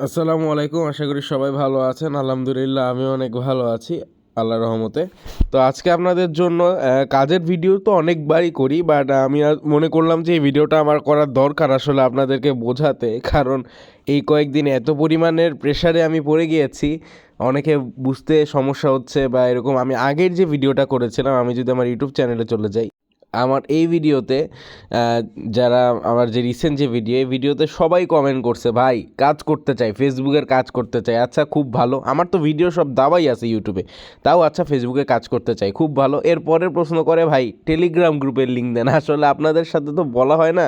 আসসালামু আলাইকুম, আশা করি সবাই ভালো আছেন। আলহামদুলিল্লাহ আমি অনেক ভালো আছি আল্লাহ রহমতে। তো আজকে আপনাদের জন্য কাজের ভিডিও তো অনেকবারই করি বাট আমি মনে করলাম যে এই ভিডিওটা আমার করার দরকার আসলে আপনাদেরকে বোঝাতে, কারণ এই কয়েকদিন এত পরিমাণের প্রেশারে আমি পড়ে গিয়েছি। অনেকে বুঝতে সমস্যা হচ্ছে বা এরকম, আমি আগের যে ভিডিওটা করেছিলাম, আমি যদি আমার ইউটিউব চ্যানেলে চলে যাই। আমার এই ভিডিওতে যারা আমার যে রিসেন্ট যে ভিডিও এই ভিডিওতে সবাই কমেন্ট করছে, ভাই, কাজ করতে চাই ফেসবুকের কাজ করতে চাই আচ্ছা খুব ভালো। আমার তো ভিডিও সব দাওয়াই আছে ইউটিউবে তাও আচ্ছা ফেসবুকে কাজ করতে চাই, খুব ভালো। এরপরের প্রশ্ন করে, ভাই টেলিগ্রাম গ্রুপের লিঙ্ক দেন। আসলে আপনাদের সাথে তো বলা হয় না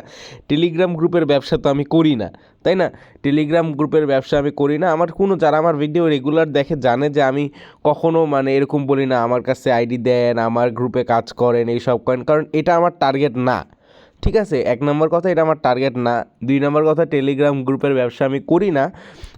টেলিগ্রাম গ্রুপের ব্যবসা তো আমি করি না। তাই না? টেলিগ্রাম গ্রুপের ব্যবসা আমি করি না। আমার কোনো যারা আমার ভিডিও রেগুলার দেখে জানে যে আমি কখনো মানে এরকম বলি না, আমার কাছে আইডি দেন, আমার গ্রুপে কাজ করেন এইসব করেন। কারণ এটা আমার টার্গেট না। ঠিক আছে? এক নম্বর কথা, এটা আমার টার্গেট না। দুই নম্বর কথা টেলিগ্রাম গ্রুপের ব্যবসা আমি করি না।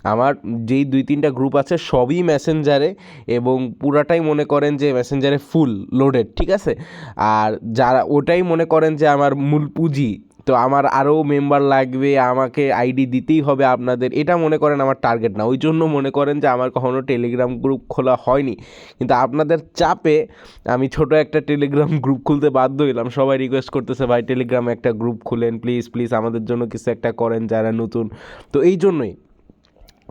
আমার যেই দুই তিনটা গ্রুপ আছে, সবই মেসেঞ্জারে এবং পুরাটাই মনে করেন যে মেসেঞ্জারে ফুল লোডেড ঠিক আছে? আর যারা, ওটাই মনে করেন যে আমার মূল পুঁজি। তো আমার আরও মেম্বার লাগবে, আমাকে আইডি দিতেই হবে আপনাদের। এটা মনে করেন আমার টার্গেট না। ওই জন্য মনে করেন যে আমার কখনও টেলিগ্রাম গ্রুপ খোলা হয়নি। কিন্তু আপনাদের চাপে আমি ছোট একটা টেলিগ্রাম গ্রুপ খুলতে বাধ্য হইলাম। সবাই রিকোয়েস্ট করতেছে, ভাই টেলিগ্রামে একটা গ্রুপ খুলেন প্লিজ প্লিজ আমাদের জন্য কিছু একটা করেন যারা নতুন। তো এই জন্যই।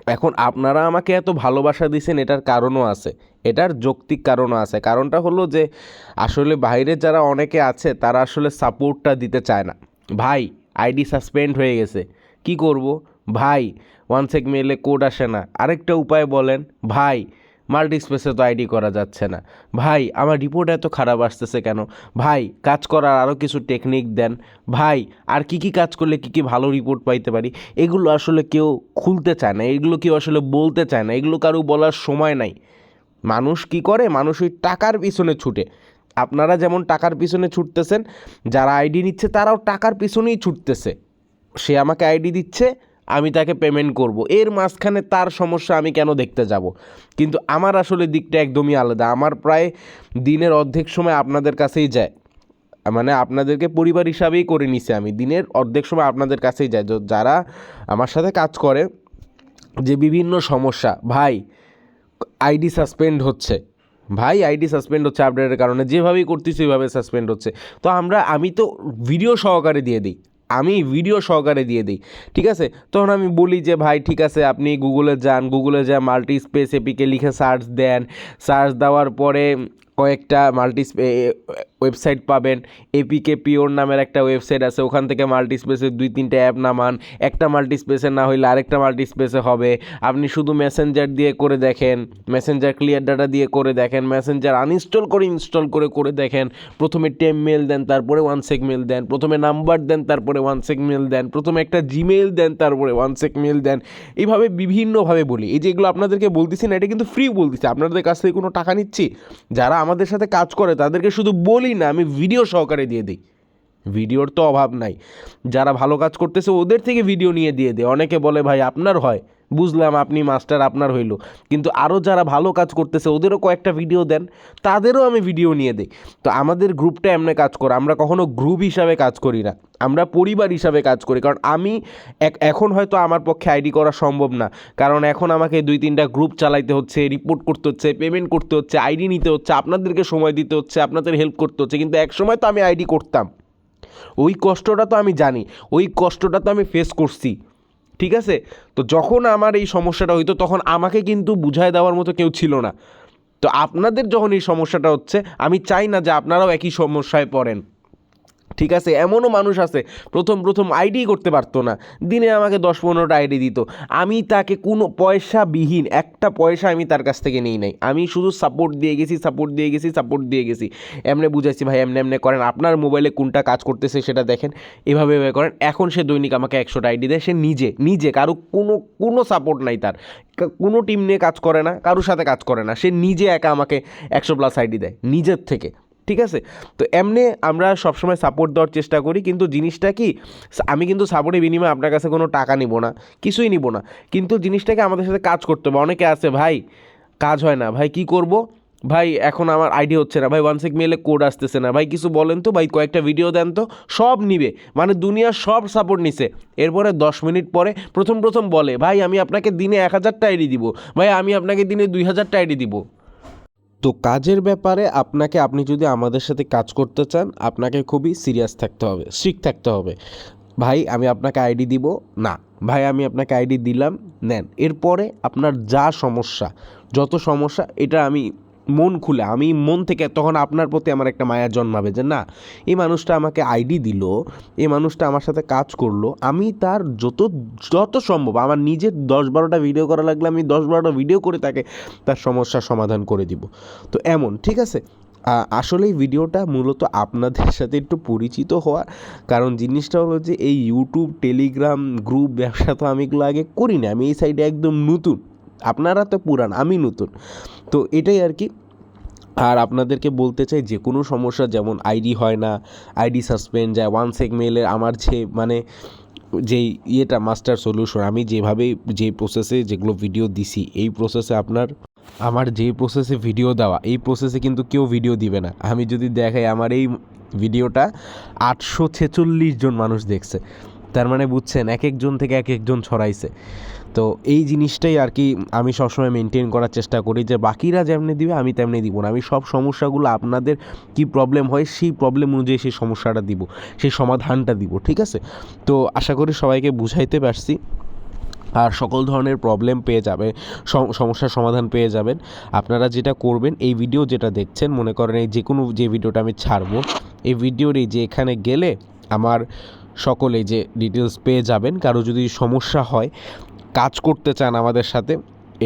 এখন আপনারা আমাকে এত ভালোবাসা দিয়েছেন এটার কারণও আছে। এটার যৌক্তিক কারণও আছে। কারণটা হলো যে, আসলে বাইরে যারা অনেকে আছে, তারা আসলে সাপোর্টটা দিতে চায় না। ভাই আইডি সাসপেন্ড হয়ে গেছে। কি করব? ভাই ওয়ান সেক মেলে কোড আসে না। আরেকটা উপায় বলেন, ভাই মাল্টি স্পেসে তো আইডি করা যাচ্ছে না। ভাই, আমার রিপোর্ট এত খারাপ আসতেছে কেন? ভাই, কাজ করার আরও কিছু টেকনিক দেন। ভাই, আর কি কি কাজ করলে কি কি ভালো রিপোর্ট পাইতে পারি? এগুলো আসলে কেউ খুলতে চায় না। এগুলো কেউ আসলে বলতে চায় না। এগুলো কারও বলার সময় নাই। মানুষ কি করে? মানুষ ওই টাকার পিছনে ছুটে। আপনারা যেমন টাকার পিছনে ছুটতেছেন, যারা আইডি নিচ্ছে তারাও টাকার পিছনেই ছুটতেছে। সে আমাকে আইডি দিচ্ছে, আমি তাকে পেমেন্ট করব। এর মাঝখানে তার সমস্যা আমি কেন দেখতে যাব? কিন্তু আমার আসলে দিকটা একদমই আলাদা। আমার প্রায় দিনের অর্ধেক সময় আপনাদের কাছেই যায়। মানে আপনাদেরকে পরিবার হিসাবেই করে নিছি আমি। দিনের অর্ধেক সময় আপনাদের কাছেই যায়। যারা আমার সাথে কাজ করে, যে বিভিন্ন সমস্যা, ভাই, আইডি সাসপেন্ড হচ্ছে। ভাই আইডি সাসপেন্ড হচ্ছে আপডেটের কারণে। যেভাবেই করতেছি, ওইভাবে সাসপেন্ড হচ্ছে। তো আমরা, আমি তো ভিডিও সহকারে দিয়ে দিই। আমি ভিডিও সহকারে দিয়ে দিই, ঠিক আছে? তখন আমি বলি যে, ভাই, ঠিক আছে, আপনি গুগলে যান। গুগলে যা মাল্টি স্পেস এপিকে লিখে সার্চ দেন। সার্চ দেওয়ার পরে কয়েকটা মাল্টি ওয়েবসাইট পাবেন। এপিকে পিওর নামের একটা ওয়েবসাইট আছে, ওখান থেকে মাল্টি স্পেসের দুই, তিনটে অ্যাপ নামান। একটা মাল্টি স্পেসে না হইলে আরেকটা মাল্টি স্পেসে হবে। আপনি শুধু মেসেঞ্জার দিয়ে করে দেখেন, মেসেঞ্জার ক্লিয়ার ডাটা দিয়ে করে দেখেন, মেসেঞ্জার আনইনস্টল করে ইনস্টল করে করে দেখেন। প্রথমে টেম মেল দেন, তারপরে ওয়ান সেক মেল দেন। প্রথমে নাম্বার দেন, তারপরে ওয়ান সেক মেল দেন। প্রথমে একটা জিমেল দেন, তারপরে ওয়ান সেক মেল দেন। এইভাবে বিভিন্নভাবে বলি। এই যেগুলো আপনাদেরকে বলতেছি না, এটা কিন্তু ফ্রি বলতেছি। আপনাদের কাছ থেকে কোনো টাকা নিচ্ছি? যারা আমাদের সাথে কাজ করে, তাদেরকে শুধু বলি না, আমি ভিডিও সহকারে দিয়ে দিই। ভিডিওর তো অভাব নাই। যারা ভালো কাজ করতেছে, ওদের থেকে ভিডিও নিয়ে দিয়ে দেয় অনেকে বলে, ভাই, আপনার হয়। বুঝলাম আপনি মাস্টার, আপনার হইল। কিন্তু আরও যারা ভালো কাজ করতেছে, ওদেরও কয়েকটা ভিডিও দেন, তাদেরও আমি ভিডিও নিয়ে দিই। তো আমাদের গ্রুপটা এমনি কাজ করে, আমরা কখনো গ্রুপ হিসাবে কাজ করি না। আমরা পরিবার হিসাবে কাজ করি, কারণ আমি এখন হয়তো আমার পক্ষে আইডি করা সম্ভব না। কারণ এখন আমাকে দুই, তিনটা গ্রুপ চালাইতে হচ্ছে রিপোর্ট করতে হচ্ছে পেমেন্ট করতে হচ্ছে আইডি নিতে হচ্ছে, আপনাদেরকে সময় দিতে হচ্ছে, আপনাদের হেল্প করতে হচ্ছে, কিন্তু এক সময় তো আমি আইডি করতাম। ওই কষ্টটা তো আমি জানি, ওই কষ্টটা তো আমি ফেস করছি। ঠিক আছে? তো যখন আমার এই সমস্যাটা হইতো, তখন আমাকে কিন্তু বুঝায় দেওয়ার মতো কেউ ছিল না। তো আপনাদের যখন এই সমস্যাটা হচ্ছে, আমি চাই না যে আপনারাও একই সমস্যায় পড়েন। ঠিক আছে? এমনও মানুষ আছে, প্রথম প্রথম আইডি করতে পারতো না। দিনে আমাকে দশ পনেরোটা আইডি দিত। আমি তাকে কোনো পয়সাবিহীন, একটা পয়সা আমি তার কাছ থেকে নিই নাই। আমি শুধু সাপোর্ট দিয়ে গেছি সাপোর্ট দিয়ে গেছি সাপোর্ট দিয়ে গেছি। এমনি বুঝাইছি, ভাই, এমনি এমনি করেন। আপনার মোবাইলে কোনটা কাজ করতেছে সেটা দেখেন। এভাবে এভাবে করেন। এখন সে দৈনিক আমাকে একশোটা আইডি দেয়। সে নিজে নিজে, কারও কোনো কোনো সাপোর্ট নাই তার। কোনো টিম নিয়ে কাজ করে না, কারোর সাথে কাজ করে না। সে নিজে একা আমাকে একশো প্লাস আইডি দেয়, নিজের থেকে। ঠিক আছে? তো এমনি আমরা সবসময় সাপোর্ট দেওয়ার চেষ্টা করি, কিন্তু জিনিসটা কি আমি কিন্তু সাপোর্টের বিনিময়ে আপনার কাছে কোনো টাকা নিব না, কিছুই নিব না। কিন্তু জিনিসটাকে আমাদের সাথে কাজ করতে হবে। অনেকে আছে, ভাই, কাজ হয় না। ভাই, কি করব? ভাই, এখন আমার আইডি হচ্ছে না। ভাই ওয়ান সেক মেলে কোড আসতেছে না। ভাই, কিছু বলেন তো। ভাই, কয়েকটা ভিডিও দেন তো। সব নিবে। মানে দুনিয়ার সব সাপোর্ট নিছে। এরপরে দশ মিনিট পরে প্রথম প্রথম বলে, ভাই, আমি আপনাকে দিনে এক হাজারটা আইডি দিব। ভাই, আমি আপনাকে দিনে দুই হাজারটা আইডি দিব। তো কাজের ব্যাপারে আপনাকে, আপনি যদি আমাদের সাথে কাজ করতে চান, আপনাকে খুবই সিরিয়াস থাকতে হবে স্ট্রিক থাকতে হবে। ভাই, আমি আপনাকে আইডি দিব? না। ভাই, আমি আপনাকে আইডি দিলাম, নেন। এরপরে আপনার যা সমস্যা, যত সমস্যা, এটা আমি মন খুলে, আমি মন থেকে তখন আপনার প্রতি আমার একটা মায়া জন্মাবে যে না, এই মানুষটা আমাকে আইডি দিল, এই মানুষটা আমার সাথে কাজ করল, আমি তার যত যত সম্ভব, আমার নিজের দশ বারোটা ভিডিও করা লাগলে আমি দশ বারোটা ভিডিও করে তাকে তার সমস্যার সমাধান করে দিব। তো এমন, ঠিক আছে? আসলে এই ভিডিওটা মূলত আপনাদের সাথে একটু পরিচিত হওয়া, কারণ জিনিসটা হলো যে এই ইউটিউব টেলিগ্রাম গ্রুপ ব্যবসা তো আমি এগুলো আগে করি না আমি এই সাইডে একদম নতুন। আপনারা তো পুরান, আমি নতুন। তো এটাই আর কি। আর আপনাদেরকে বলতে চাই, যে কোনো সমস্যা যেমন আইডি হয় না, আইডি সাসপেন্ড যায় ওয়ান সেক মেলের আমার যে মানে যেই ইয়েটা মাস্টার সলিউশন আমি যেভাবে যে প্রসেসে যেগুলো ভিডিও দিছি, এই প্রসেসে আপনার, আমার যে প্রসেসে ভিডিও দেওয়া, এই প্রসেসে কিন্তু কেউ ভিডিও দিবে না। আমি যদি দেখাই আমার এই ভিডিওটা আটশো ছেচল্লিশ জন মানুষ দেখছে। তার মানে বুঝছেন, এক একজন থেকে এক একজন ছড়াইছে। তো এই জিনিসটাই আর কি আমি সবসময় মেনটেন করার চেষ্টা করি যে বাকিরা যেমনি দিবে, আমি তেমনি দিব না। আমি সব সমস্যাগুলো আপনাদের কি প্রবলেম হয়, সেই প্রবলেম অনুযায়ী সেই সমস্যাটা দিব, সেই সমাধানটা দিব, ঠিক আছে? তো আশা করি সবাইকে বুঝাইতে পারছি। আর সকল ধরনের প্রবলেম পেয়ে যাবে, সম- সমস্যার সমাধান পেয়ে যাবেন। আপনারা যেটা করবেন, এই ভিডিও যেটা দেখছেন, মনে করেন এই যে কোনো যে ভিডিওটা আমি ছাড়বো, এই ভিডিওর এই যে এখানে গেলে আমার সকলে যে ডিটেলস পেয়ে যাবেন। কারও যদি সমস্যা হয় কাজ করতে চান আমাদের সাথে,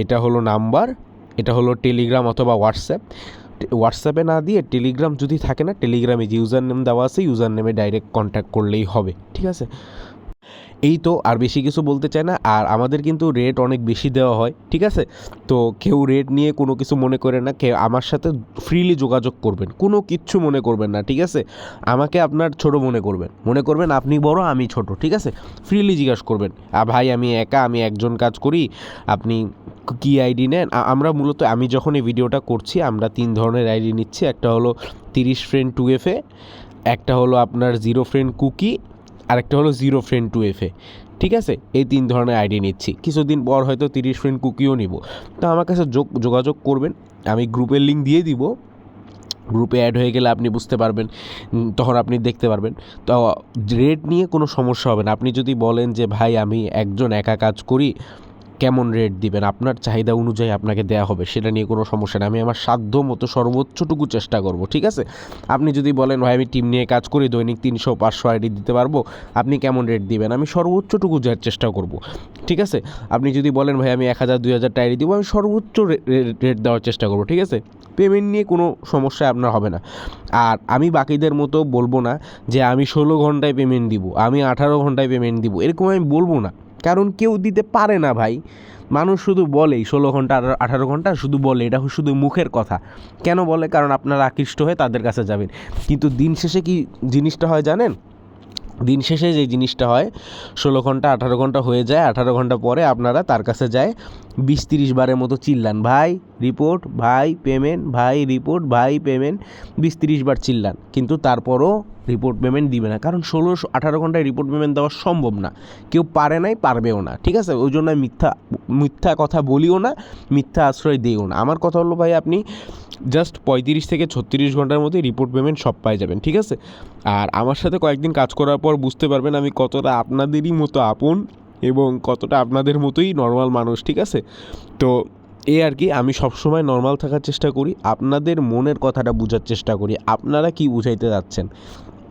এটা হলো নাম্বার, এটা হলো টেলিগ্রাম অথবা হোয়াটসঅ্যাপ। হোয়াটসঅ্যাপে না দিয়ে টেলিগ্রাম যদি থাকে না, টেলিগ্রামে যে ইউজার নেম দেওয়া আছে, ইউজার নেমে ডাইরেক্ট কন্ট্যাক্ট করলেই হবে, ঠিক আছে? এই তো আর বেশি কিছু বলতে চাই না। আর আমাদের কিন্তু রেট অনেক বেশি দেওয়া হয়, ঠিক আছে? তো কেউ রেট নিয়ে কোনো কিছু মনে করে না, কেউ আমার সাথে ফ্রিলি যোগাযোগ করবেন, কোনো কিচ্ছু মনে করবেন না, ঠিক আছে? আমাকে আপনার ছোট মনে করবেন মনে করবেন আপনি বড়, আমি ছোট, ঠিক আছে? ফ্রিলি জিজ্ঞাসা করবেন ভাই, আমি একা, আমি একজন কাজ করি, আপনি কী আইডি নেন? আমরা মূলত, আমি যখন এই ভিডিওটা করছি, আমরা তিন ধরনের আইডি নিচ্ছি, একটা হলো তিরিশ ফ্রেন্ড টু এফে একটা হলো আপনার জিরো ফ্রেন্ড কুকি আরেকটা হলো জিরো ফ্রেন্ড টু এফে ঠিক আছে? এই তিন ধরনের আইডি নিচ্ছি। কিছুদিন পর হয়তো তিরিশ ফ্রেন্ড কুকিও নিব। তো আমার কাছে যোগ- যোগাযোগ করবেন। আমি গ্রুপের লিঙ্ক দিয়ে দিব। গ্রুপে অ্যাড হয়ে গেলে আপনি বুঝতে পারবেন তখন আপনি দেখতে পারবেন। তো রেট নিয়ে কোনো সমস্যা হবে না। আপনি যদি বলেন যে, ভাই, আমি একজন একা কাজ করি কেমন রেট দিবেন? আপনার চাহিদা অনুযায়ী আপনাকে দেওয়া হবে, সেটা নিয়ে কোনো সমস্যা নেই। আমি আমার সাধ্য মতো সর্বোচ্চটুকু চেষ্টা করব, ঠিক আছে? আপনি যদি বলেন, ভাই, আমি টিম নিয়ে কাজ করি, দৈনিক তিনশো পাঁচশো আইডি দিতে পারব আপনি কেমন রেট দিবেন? আমি সর্বোচ্চটুকু যাওয়ার চেষ্টা করব, ঠিক আছে? আপনি যদি বলেন, ভাই, আমি এক হাজার, দুই হাজার আইডি দিব আমি সর্বোচ্চ রেট দেওয়ার চেষ্টা করব, ঠিক আছে? পেমেন্ট নিয়ে কোনো সমস্যা আপনার হবে না। আর আমি বাকিদের মতো বলব না যে, আমি ষোলো ঘন্টায় পেমেন্ট দিব, আমি আঠারো ঘন্টায় পেমেন্ট দিব এরকম আমি বলব না। কারণ কেউ দিতে পারে না ভাই। মানুষ শুধু বলেই, ষোলো ঘণ্টা আঠারো- ঘণ্টা শুধু বলে, এটা শুধু মুখের কথা। কেন বলে? কারণ আপনারা আকৃষ্ট হয়ে তাদের কাছে যাবেন। কিন্তু দিন শেষে কি জিনিসটা হয় জানেন? দিন শেষে যে জিনিসটা হয়, ষোলো ঘণ্টা, আঠারো ঘণ্টা হয়ে যায়, আঠারো ঘণ্টা পরে আপনারা তার কাছে যায় বিশ তিরিশ বারের মতো চিল্লান। ভাই রিপোর্ট ভাই পেমেন্ট ভাই রিপোর্ট ভাই পেমেন্ট বিশ তিরিশ বার চিল্লান। কিন্তু তারপরও রিপোর্ট পেমেন্ট দিবে না। কারণ ষোলো, আঠারো ঘন্টায় রিপোর্ট পেমেন্ট দেওয়া সম্ভব না। কেউ পারে নাই, পারবেও না। ঠিক আছে? ওই জন্য মিথ্যা মিথ্যা কথা বলিও না, মিথ্যা আশ্রয় দিও না। আমার কথা হলো, ভাই, আপনি জাস্ট পঁয়ত্রিশ থেকে ছত্রিশ ঘণ্টার মধ্যে রিপোর্ট পেমেন্ট সব পাই যাবেন। ঠিক আছে? আর আমার সাথে কয়েকদিন কাজ করার পর বুঝতে পারবেন আমি কতটা আপনাদেরই মতো আপন। এবং কতটা আপনাদের মতোই নর্মাল মানুষ, ঠিক আছে? তো এই আর কি, আমি সবসময় নর্মাল থাকার চেষ্টা করি, আপনাদের মনের কথাটা বোঝার চেষ্টা করি, আপনারা কি বুঝাইতে যাচ্ছেন?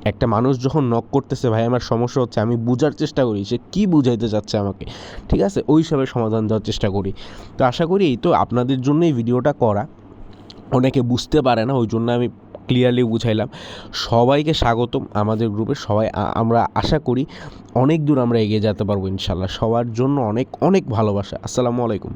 একটা মানুষ যখন নক করতেছে, ভাই, আমার সমস্যা হচ্ছে, আমি বোঝার চেষ্টা করি, সে কী বুঝাইতে যাচ্ছে আমাকে? ঠিক আছে? ওই হিসাবে সমাধান দেওয়ার চেষ্টা করি। তো আশা করি এই তো আপনাদের জন্য এই ভিডিওটা করা। অনেকে বুঝতে পারে না, ওই জন্য আমি ক্লিয়ারলি বুঝাইলাম। সবাইকে স্বাগতম আমাদের গ্রুপে সবাই আমরা আশা করি অনেক দূর আমরা এগিয়ে যেতে পারব ইনশাল্লাহ সবার জন্য অনেক অনেক ভালোবাসা। আসসালামু আলাইকুম।